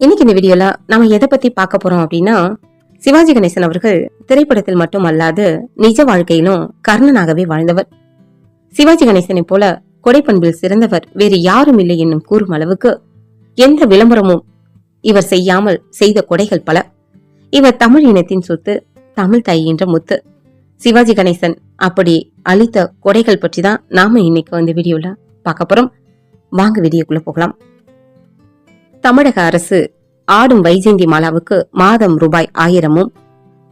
இன்னைக்கு இந்த வீடியோல நம்ம எதை பத்தி பார்க்க போறோம் அப்படின்னா சிவாஜி கணேசன் அவர்கள் திரைப்படத்தில் மட்டும் அல்லாது நிஜ வாழ்க்கையிலும் கர்ணனாகவே வாழ்ந்தவர். சிவாஜி கணேசனை போல கொடைப்பண்பில் சிறந்தவர் வேறு யாரும் இல்லை என்னும் கூறும் அளவுக்கு எந்த விளம்பரமும் இவர் செய்யாமல் செய்த கொடைகள் பல. இவர் தமிழ் இனத்தின் சொத்து தமிழ் தாய் என்ற முத்து. சிவாஜி கணேசன் அப்படி அளித்த கொடைகள் பற்றி தான் நாம இன்னைக்கு அந்த வீடியோல பார்க்க போறோம். வாங்க வீடியோக்குள்ள போகலாம். தமிழக அரசு ஆடும் வைஜெயந்தி மாலாவுக்கு மாதம் ரூபாய் ஆயிரமும்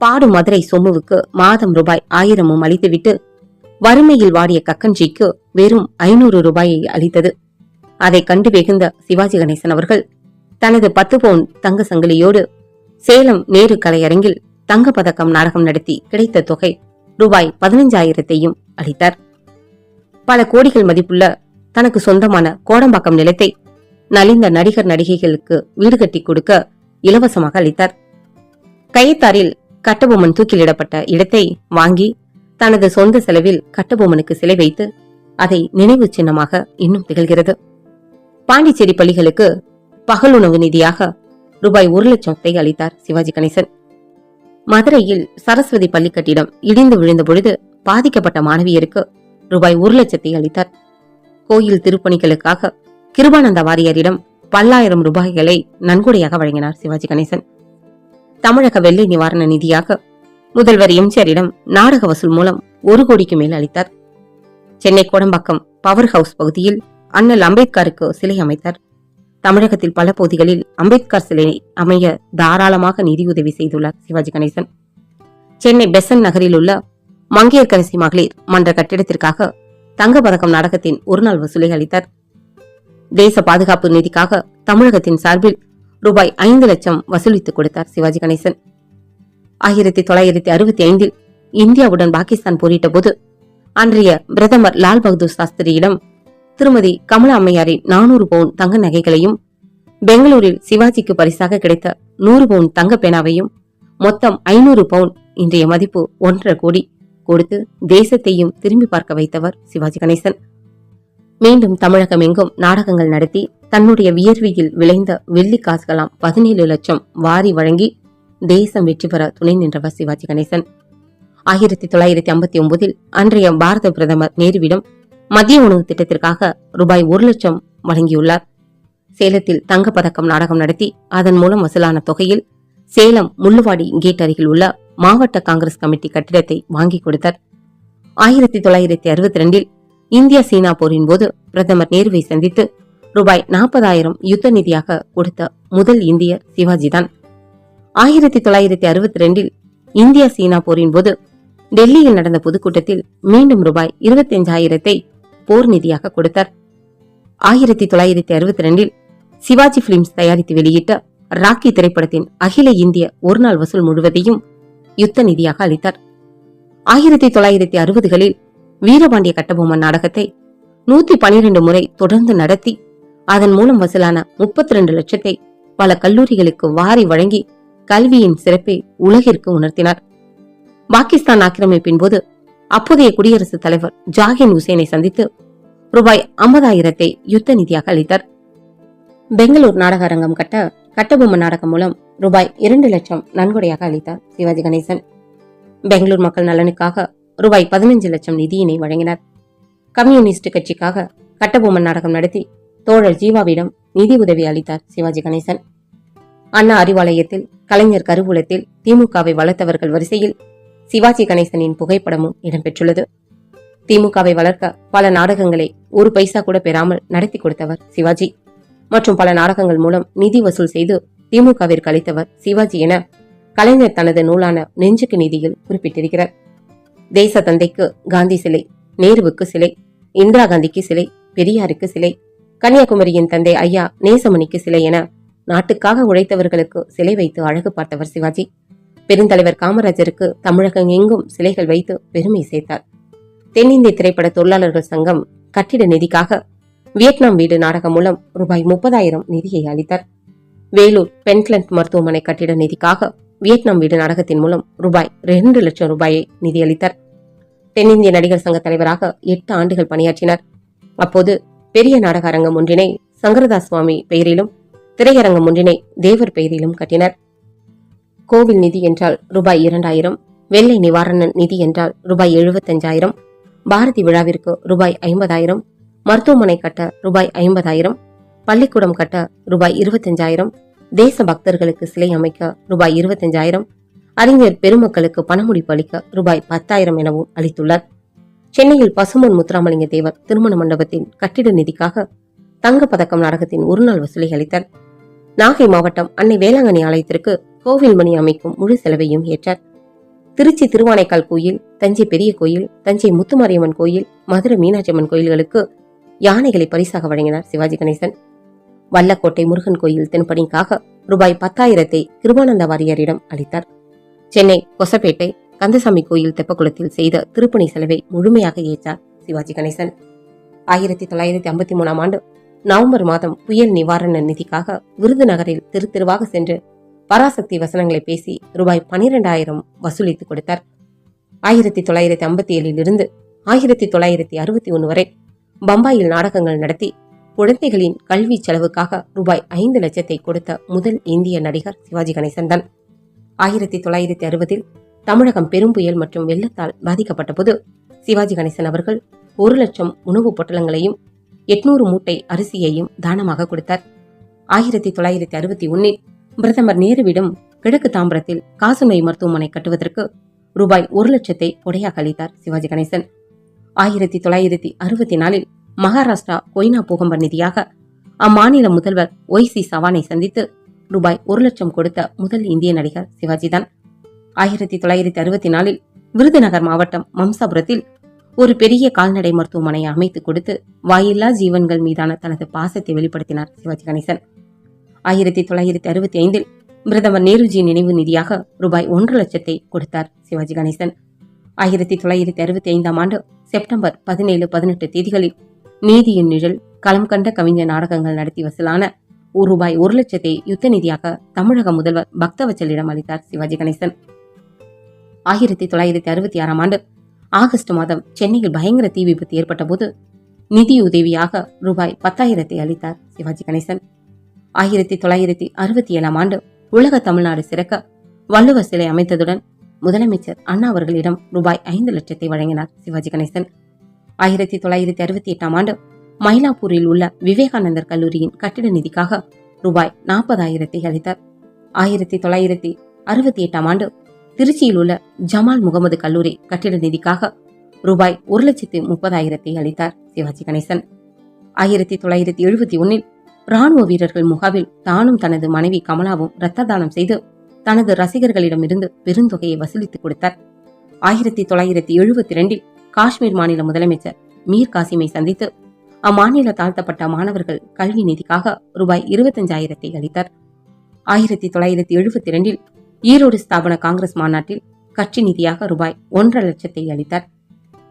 பாடும் மதுரை சொம்முவுக்கு மாதம் ரூபாய் ஆயிரமும் அளித்துவிட்டு வறுமையில் வாடிய கக்கன்ஜிக்கு வெறும் ஐநூறு ரூபாயை அளித்தது. அதை கண்டு வெகுந்த சிவாஜி கணேசன் அவர்கள் தனது பத்து பவுன் தங்க சங்கிலியோடு சேலம் நேரு கலையரங்கில் தங்க பதக்கம் நாடகம் நடத்தி கிடைத்த தொகை ரூபாய் பதினஞ்சாயிரத்தையும் அளித்தார். பல கோடிகள் மதிப்புள்ள தனக்கு சொந்தமான கோடம்பாக்கம் நிலத்தை நலிந்த நடிகர் நடிகைகளுக்கு வீடு கட்டி கொடுக்க இலவசமாக அளித்தார். கையத்தாரில் கட்டபொம்மன் தூக்கிலிடப்பட்ட இடத்தை வாங்கி தனது சொந்த செலவில் கட்டபொம்மனுக்கு சிலை வைத்து அதை நினைவு சின்னமாக இன்னும் திகழ்கிறது. பாண்டிச்சேரி பள்ளிகளுக்கு பகலுணவு நிதியாக ரூபாய் ஒரு லட்சத்தை அளித்தார் சிவாஜி கணேசன். மதுரையில் சரஸ்வதி பள்ளி கட்டிடம் இடிந்து விழுந்த பொழுது பாதிக்கப்பட்ட மாணவியருக்கு ரூபாய் ஒரு லட்சத்தை அளித்தார். கோயில் திருப்பணிகளுக்காக கிருபானந்த வாரியரிடம் பல்லாயிரம் ரூபாய்களை நன்கொடையாக வழங்கினார் சிவாஜி கணேசன். தமிழக வெள்ளை நிவாரண நிதியாக முதல்வர் எம்ஜிஆரிடம் நாடக வசூல் மூலம் ஒரு கோடிக்கு மேல் அளித்தார். சென்னை கோடம்பாக்கம் பவர் ஹவுஸ் பகுதியில் அண்ணல் அம்பேத்கருக்கு சிலை அமைத்தார். தமிழகத்தில் பல பகுதிகளில் அம்பேத்கர் சிலை அமைய தாராளமாக நிதியுதவி செய்துள்ளார் சிவாஜி கணேசன். சென்னை பெசன் நகரில் உள்ள மங்கையர்கரசி மகளிர் மன்ற கட்டிடத்திற்காக தங்க பதக்கம் நாடகத்தின் ஒருநாள் வசூலை அளித்தார். தேச பாதுகாப்பு நிதிக்காக தமிழகத்தின் சார்பில் ரூபாய் ஐந்து லட்சம் வசூலித்துக் கொடுத்தார் சிவாஜி கணேசன். ஆயிரத்தி தொள்ளாயிரத்தி அறுபத்தி ஐந்தில் இந்தியாவுடன் பாகிஸ்தான் போரிட்ட போது அன்றைய பிரதமர் லால் பகதூர் சாஸ்திரியிடம் திருமதி கமலா அம்மையாரின் நானூறு பவுன் தங்க நகைகளையும் பெங்களூரில் சிவாஜிக்கு பரிசாக கிடைத்த நூறு பவுன் தங்க பேனாவையும் மொத்தம் ஐநூறு பவுன் இன்றைய மதிப்பு ஒன்றரை கோடி கொடுத்து தேசத்தையும் திரும்பி பார்க்க வைத்தவர் சிவாஜி கணேசன். மீண்டும் தமிழகம் எங்கும் நாடகங்கள் நடத்தி தன்னுடைய வியர்வியில் விளைந்த வெள்ளி காசுகளாம் பதினேழு லட்சம் வாரி வழங்கி தேசம் வெற்றி பெற துணை நின்றவர் சிவாஜி கணேசன். ஆயிரத்தி தொள்ளாயிரத்தி ஐம்பத்தி ஒன்பதில் அன்றைய பாரத பிரதமர் நேருவிடம் மதிய உணவு திட்டத்திற்காக ரூபாய் ஒரு லட்சம் வழங்கியுள்ளார். சேலத்தில் தங்கப்பதக்கம் நாடகம் நடத்தி அதன் மூலம் வசூலான தொகையில் சேலம் முள்ளுவாடி கேட் அருகில் உள்ள மாவட்ட காங்கிரஸ் கமிட்டி கட்டிடத்தை வாங்கி கொடுத்தார். ஆயிரத்தி தொள்ளாயிரத்தி அறுபத்தி ரெண்டில் இந்திய சீனா போரின் போது பிரதமர் நேருவை சந்தித்து ரூபாய் நாற்பதாயிரம் யுத்த நிதியாக கொடுத்த முதல் இந்தியர் சிவாஜிதான். ஆயிரத்தி தொள்ளாயிரத்தி அறுபத்தி ரெண்டில் இந்திய சீனா போரின் போது டெல்லியில் நடந்த பொதுக்கூட்டத்தில் மீண்டும் ரூபாய் இருபத்தஞ்சாயிரத்தை போர் நிதியாக கொடுத்தார். ஆயிரத்தி தொள்ளாயிரத்தி அறுபத்தி ரெண்டில் சிவாஜி பிலிம்ஸ் தயாரித்து வெளியிட்ட ராக்கி திரைப்படத்தின் அகில இந்திய ஒருநாள் வசூல் முழுவதையும் யுத்த நிதியாக அளித்தார். ஆயிரத்தி தொள்ளாயிரத்தி அறுபதுகளில் வீரபாண்டிய கட்டபொம்மன் நாடகத்தை நூத்தி பனிரெண்டு முறை தொடர்ந்து நடத்தி அதன் மூலம் வசூலான முப்பத்தி ரெண்டு லட்சத்தை பல கல்லூரிகளுக்கு வாரி வழங்கி கல்வியின் சிறப்பை உலகிற்கு உணர்த்தினார். பாகிஸ்தான் ஆக்கிரமிப்பின் போது அப்போதைய குடியரசுத் தலைவர் ஜாகின் உசேனை சந்தித்து ரூபாய் ஐம்பதாயிரத்தை யுத்த நிதியாக அளித்தார். பெங்களூர் நாடக அரங்கம் கட்ட கட்டபொம்மன் நாடகம் மூலம் ரூபாய் இரண்டு லட்சம் நன்கொடையாக அளித்தார் சிவாஜி கணேசன். பெங்களூர் மக்கள் நலனுக்காக ரூபாய் பதினஞ்சு லட்சம் நிதியினை வழங்கினார். கம்யூனிஸ்ட் கட்சிக்காக கட்டபொம்மன் நாடகம் நடத்தி தோழர் ஜீவாவிடம் நிதி உதவி அளித்தார் சிவாஜி கணேசன். அண்ணா அறிவாலயத்தில் கலைஞர் கருவூலத்தில் திமுகவை வளர்த்தவர்கள் வரிசையில் சிவாஜி கணேசனின் புகைப்படமும் இடம்பெற்றுள்ளது. திமுகவை வளர்க்க பல நாடகங்களை ஒரு பைசா கூட பெறாமல் நடத்தி கொடுத்தவர் சிவாஜி. மற்றும் பல நாடகங்கள் மூலம் நிதி வசூல் செய்து திமுகவிற்கு அளித்தவர் சிவாஜி என கலைஞர் தனது நூலான நெஞ்சுக்கு நிதியில் குறிப்பிட்டிருக்கிறார். தேச தந்தைக்கு காந்தி சிலை நேருவுக்கு சிலை இந்திரா காந்திக்கு சிலை பெரியாருக்கு சிலை கன்னியாகுமரியின் தந்தை ஐயா நேசமணிக்கு சிலை என நாட்டுக்காக உழைத்தவர்களுக்கு சிலை வைத்து அழகு பார்த்தவர் சிவாஜி. பெருந்தலைவர் காமராஜருக்கு தமிழகம் எங்கும் சிலைகள் வைத்து பெருமை சேர்த்தார். தென்னிந்திய திரைப்பட தொழிலாளர்கள் சங்கம் கட்டிட நிதிக்காக வியட்நாம் வீடு நாடகம் மூலம் ரூபாய் முப்பதாயிரம் நிதியை அளித்தார். வேலூர் பென்ட்லண்ட் மருத்துவமனை கட்டிட நிதிக்காக வியட்நாம் வீடு நாடகத்தின் மூலம் ரூபாய் இரண்டு லட்சம் ரூபாயை நிதியளித்தார். தென்னிந்திய நடிகர் சங்க தலைவராக எட்டு ஆண்டுகள் பணியாற்றினார். அப்போது பெரிய நாடக அரங்கம் ஒன்றினை சங்கரதாஸ் சுவாமி பெயரிலும் திரையரங்கம் ஒன்றினை தேவர் பெயரிலும் கட்டினர். கோவில் நிதி என்றால் ரூபாய் இரண்டாயிரம் வெள்ளை நிவாரண நிதி என்றால் ரூபாய் எழுபத்தஞ்சாயிரம் பாரதி விழாவிற்கு ரூபாய் ஐம்பதாயிரம் மருத்துவமனை கட்ட ரூபாய் ஐம்பதாயிரம் பள்ளிக்கூடம் கட்ட ரூபாய் இருபத்தஞ்சாயிரம் தேச பக்தர்களுக்கு சிலை அமைக்க ரூபாய் இருபத்தஞ்சாயிரம் அறிஞர் பெருமக்களுக்கு பணமுடிப்பு அளிக்க ரூபாய் பத்தாயிரம் எனவும் அளித்துள்ளார். சென்னையில் பசுமன் முத்துராமலிங்க தேவர் திருமண மண்டபத்தின் கட்டிட நிதிக்காக தங்க பதக்கம் நாடகத்தின் ஒருநாள் வசூலை அளித்தார். நாகை மாவட்டம் அன்னை வேளாங்கண்ணி ஆலயத்திற்கு கோவில் மணி அமைக்கும் முழு செலவையும் ஏற்றார். திருச்சி திருவானைக்கால் கோயில் தஞ்சை பெரிய கோயில் தஞ்சை முத்துமாரியம்மன் கோயில் மதுரை மீனாட்சியம்மன் கோயில்களுக்கு யானைகளை பரிசாக வழங்கினார் சிவாஜி கணேசன். வல்லக்கோட்டை முருகன் கோயில் தென்பணிக்காக ரூபாய் பத்தாயிரத்தை கிருபானந்த வாரியரிடம் அளித்தார். சென்னை கொசப்பேட்டை கந்தசாமி கோயில் தெப்பக்குளத்தில் செய்த திருப்பணி செலவை முழுமையாக ஏற்றார் சிவாஜி கணேசன். ஆயிரத்தி தொள்ளாயிரத்தி ஐம்பத்தி மூணாம் ஆண்டு நவம்பர் மாதம் புயல் நிவாரண நிதிக்காக விருதுநகரில் திரு திருவாக சென்று பராசக்தி வசனங்களை பேசி ரூபாய் பனிரெண்டாயிரம் வசூலித்து கொடுத்தார். ஆயிரத்தி தொள்ளாயிரத்தி ஐம்பத்தி ஏழில் இருந்து ஆயிரத்தி தொள்ளாயிரத்தி அறுபத்தி ஒன்று வரை பம்பாயில் நாடகங்கள் நடத்தி குழந்தைகளின் கல்வி செலவுக்காக ரூபாய் ஐந்து லட்சத்தை கொடுத்த முதல் இந்திய நடிகர் சிவாஜி கணேசன் தான் ஆயிரத்தி தொள்ளாயிரத்தி அறுபதில் தமிழகம் பெரும் புயல் மற்றும் வெள்ளத்தால் பாதிக்கப்பட்ட போது சிவாஜி கணேசன் அவர்கள் ஒரு லட்சம் உணவுப் பொட்டலங்களையும் எட்நூறு மூட்டை அரிசியையும் தானமாக கொடுத்தார். ஆயிரத்தி தொள்ளாயிரத்தி அறுபத்தி ஒன்னில் பிரதமர் நேருவிடம் கிழக்கு தாம்பரத்தில் காசநோய் மருத்துவமனை கட்டுவதற்கு ரூபாய் ஒரு லட்சத்தை கொடையாக அளித்தார் சிவாஜி கணேசன். ஆயிரத்தி தொள்ளாயிரத்தி அறுபத்தி நாலில் மகாராஷ்டிரா கொய்னா பூகம்ப நிதியாக அம்மாநில முதல்வர் ஒய் சி சவானை சந்தித்து ரூபாய் ஒரு லட்சம் கொடுத்த முதல் இந்திய நடிகர் சிவாஜிதான். ஆயிரத்தி தொள்ளாயிரத்தி அறுபத்தி நாலில் விருதுநகர் மாவட்டம் மம்சாபுரத்தில் ஒரு பெரிய கால்நடை மருத்துவமனையை அமைத்து கொடுத்து வாயில்லா ஜீவன்கள் மீதான தனது பாசத்தை வெளிப்படுத்தினார் சிவாஜி கணேசன். ஆயிரத்தி தொள்ளாயிரத்தி அறுபத்தி ஐந்தில் பிரதமர் நேருஜி நினைவு நிதியாக ரூபாய் ஒன்று லட்சத்தை கொடுத்தார் சிவாஜி கணேசன். ஆயிரத்தி தொள்ளாயிரத்தி அறுபத்தி ஐந்தாம் ஆண்டு செப்டம்பர் பதினேழு பதினெட்டு தேதிகளில் நீதியின் நிழல் களம் கண்ட கவிஞர் நாடகங்கள் நடத்தி வசூலான ஒரு ரூபாய் ஒரு லட்சத்தை யுத்த நிதியாக தமிழக முதல்வர் பக்தவச்சலிடம் அளித்தார் சிவாஜி கணேசன். ஆயிரத்தி தொள்ளாயிரத்தி அறுபத்தி ஆறாம் ஆண்டு ஆகஸ்ட் மாதம் சென்னையில் பயங்கர தீ விபத்து ஏற்பட்ட போது நிதியுதவியாக ரூபாய் பத்தாயிரத்தை அளித்தார் சிவாஜி கணேசன். ஆயிரத்தி தொள்ளாயிரத்தி அறுபத்தி ஏழாம் ஆண்டு உலக தமிழ்நாடு சிறக்க வள்ளுவர் சிலை அமைத்ததுடன் முதலமைச்சர் அண்ணா அவர்களிடம் ரூபாய் ஐந்து லட்சத்தை வழங்கினார் சிவாஜி கணேசன். ஆயிரத்தி தொள்ளாயிரத்தி அறுபத்தி எட்டாம் ஆண்டு மயிலாப்பூரில் உள்ள விவேகானந்தர் கல்லூரியின் கட்டிட நிதிக்காக ரூபாய் நாற்பதாயிரத்தை அளித்தார். ஆயிரத்தி தொள்ளாயிரத்தி அறுபத்தி எட்டாம் ஆண்டு திருச்சியில் உள்ள ஜமால் முகமது கல்லூரி கட்டிட நிதிக்காக ரூபாய் ஒரு லட்சத்து முப்பதாயிரத்தை அளித்தார் சிவாஜி கணேசன். ஆயிரத்தி தொள்ளாயிரத்தி எழுபத்தி ஒன்னில் ராணுவ வீரர்கள் முகாவில் தானும் தனது மனைவி கமலாவும் இரத்த தானம் செய்து தனது ரசிகர்களிடமிருந்து பெருந்தொகையை வசூலித்துக் கொடுத்தார். ஆயிரத்தி தொள்ளாயிரத்தி எழுபத்தி ரெண்டில் காஷ்மீர் மாநில முதலமைச்சர் மீர் காசிமை சந்தித்து அம்மாநில தாழ்த்தப்பட்ட மாணவர்கள் கல்வி நிதிக்காக ரூபாய் இருபத்தஞ்சாயிரத்தை அளித்தார் ஆயிரத்தி தொள்ளாயிரத்தி எழுபத்தி இரண்டில் ஈரோடு ஸ்தாபன காங்கிரஸ் மாநாட்டில் கட்சி நிதியாக ரூபாய் ஒன்றரை லட்சத்தை அளித்தார்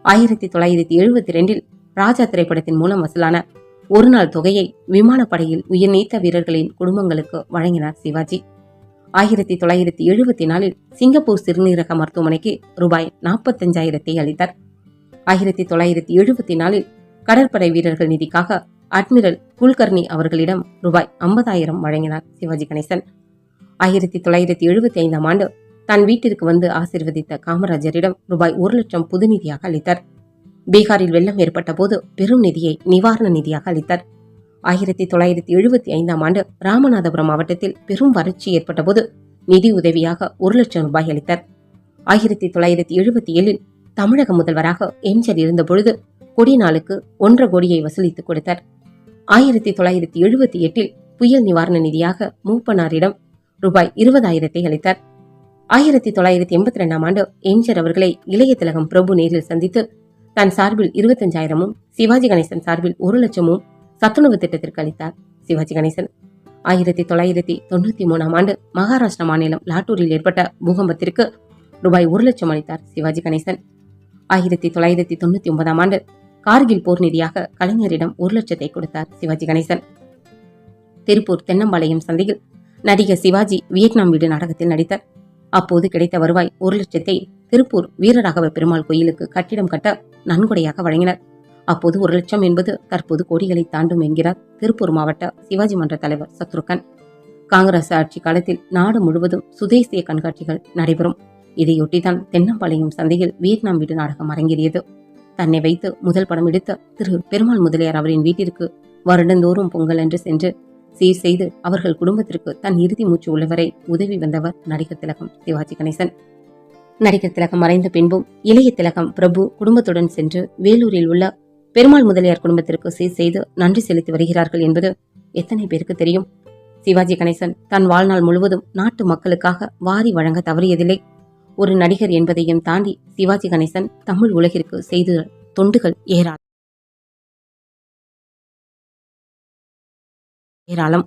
ஆயிரத்தி தொள்ளாயிரத்தி எழுபத்தி இரண்டில் ராஜா திரைப்படத்தின் மூலம் வசூலான ஒரு நாள் தொகையை விமானப்படையில் உயிர் நீத்த வீரர்களின் குடும்பங்களுக்கு வழங்கினார் சிவாஜி. ஆயிரத்தி தொள்ளாயிரத்தி எழுபத்தி நாலில் சிங்கப்பூர் சிறுநீரக மருத்துவமனைக்கு ரூபாய் நாற்பத்தஞ்சாயிரத்தை அளித்தார் ஆயிரத்தி தொள்ளாயிரத்தி எழுபத்தி நாலில் கடற்படை வீரர்கள் நிதிக்காக அட்மிரல் குல்கர்னி அவர்களிடம் ரூபாய் ஐம்பதாயிரம் வழங்கினார் சிவாஜி கணேசன். ஆயிரத்தி தொள்ளாயிரத்தி எழுபத்தி ஐந்தாம் ஆண்டு தன் வீட்டிற்கு வந்து ஆசிர்வதித்த காமராஜரிடம் ரூபாய் ஒரு லட்சம் புது நிதியாக அளித்தார். பீகாரில் வெள்ளம் ஏற்பட்ட போது பெரும் நிதியை நிவாரண நிதியாக அளித்தார். ஆயிரத்தி தொள்ளாயிரத்தி எழுபத்தி ஐந்தாம் ஆண்டு ராமநாதபுரம் மாவட்டத்தில் பெரும் வறட்சி ஏற்பட்ட போது நிதி உதவியாக ஒரு லட்சம் ரூபாய் அளித்தார். ஆயிரத்தி தொள்ளாயிரத்தி எழுபத்தி ஏழில் தமிழக முதல்வராக எம்ஜிஆர் இருந்தபொழுது கொடி நாளுக்கு ஒன்றரை கோடியை வசூலித்துக் கொடுத்தார். ஆயிரத்தி தொள்ளாயிரத்தி எழுபத்தி எட்டில் புயல் நிவாரண நிதியாக மூப்பனாரிடம் ரூபாய் இருபதாயிரத்தை அளித்தார். ஆயிரத்தி தொள்ளாயிரத்தி எண்பத்தி ரெண்டாம் ஆண்டு எம்ஜிஆர் அவர்களை இளைய திலகம் பிரபு நேரில் சந்தித்து தன் சார்பில் இருபத்தஞ்சாயிரமும் சிவாஜி கணேசன் சார்பில் ஒரு லட்சமும் சத்துணவு திட்டத்திற்கு அளித்தார். சிவாஜி கணேசன் ஆயிரத்தி தொள்ளாயிரத்தி தொண்ணூத்தி மூணாம் ஆண்டு மகாராஷ்டிரா மாநிலம் லாட்டூரில் ஏற்பட்ட பூகம்பத்திற்கு ரூபாய் ஒரு லட்சம் அளித்தார் சிவாஜி கணேசன். ஆயிரத்தி தொள்ளாயிரத்தி தொண்ணூத்தி ஒன்பதாம் ஆண்டு கார்கில் போர் நிதியாக கலைஞரிடம் ஒரு லட்சத்தை கொடுத்தார் சிவாஜி கணேசன். திருப்பூர் தென்னம்பாளையம் சந்தையில் நடிகர் சிவாஜி வியட்நாம் வீடு நாடகத்தில் நடித்தார். அப்போது கிடைத்த வருவாய் ஒரு லட்சத்தை திருப்பூர் வீரராகவ பெருமாள் கோயிலுக்கு கட்டிடம் கட்ட நன்கொடையாக வழங்கினர். அப்போது ஒரு லட்சம் என்பது தற்போது கோடிகளை தாண்டும் என்கிறார் திருப்பூர் மாவட்ட சிவாஜி மன்ற தலைவர் சத்ருகன் காங்கிரஸ் ஆட்சி காலத்தில் நாடு முழுவதும் சுதேசிய கண்காட்சிகள் நடைபெறும். இதையொட்டிதான் தென்னம்பாளையம் சந்தையில் வியட்நாம் வீடு நாடகம் அரங்கேறியது. தன்னை வைத்து முதல் படம் எடுத்த திரு. பெருமாள் முதலியார் அவரின் வீட்டிற்கு வருடந்தோறும் பொங்கல் என்று சென்று சீர் செய்து அவர்கள் குடும்பத்திற்கு தன் இறுதி மூச்சு உள்ளவரை உதவி வந்தவர் நடிகர் திலகம் சிவாஜி கணேசன். நடிகர் திலகம் மறைந்த பின்பும் இளைய திலகம் பிரபு குடும்பத்துடன் சென்று வேலூரில் உள்ள பெருமாள் முதலியார் குடும்பத்திற்கு சீர் செய்து நன்றி செலுத்தி வருகிறார்கள் என்பது எத்தனை பேருக்கு தெரியும்? சிவாஜி கணேசன் தன் வாழ்நாள் முழுவதும் நாட்டு மக்களுக்காக வாரி வழங்க தவறியதில்லை. ஒரு நடிகர் என்பதையும் தாண்டி சிவாஜி கணேசன் தமிழ் உலகிற்கு செய்து தொண்டுகள் ஏராளம். ஏராளம்.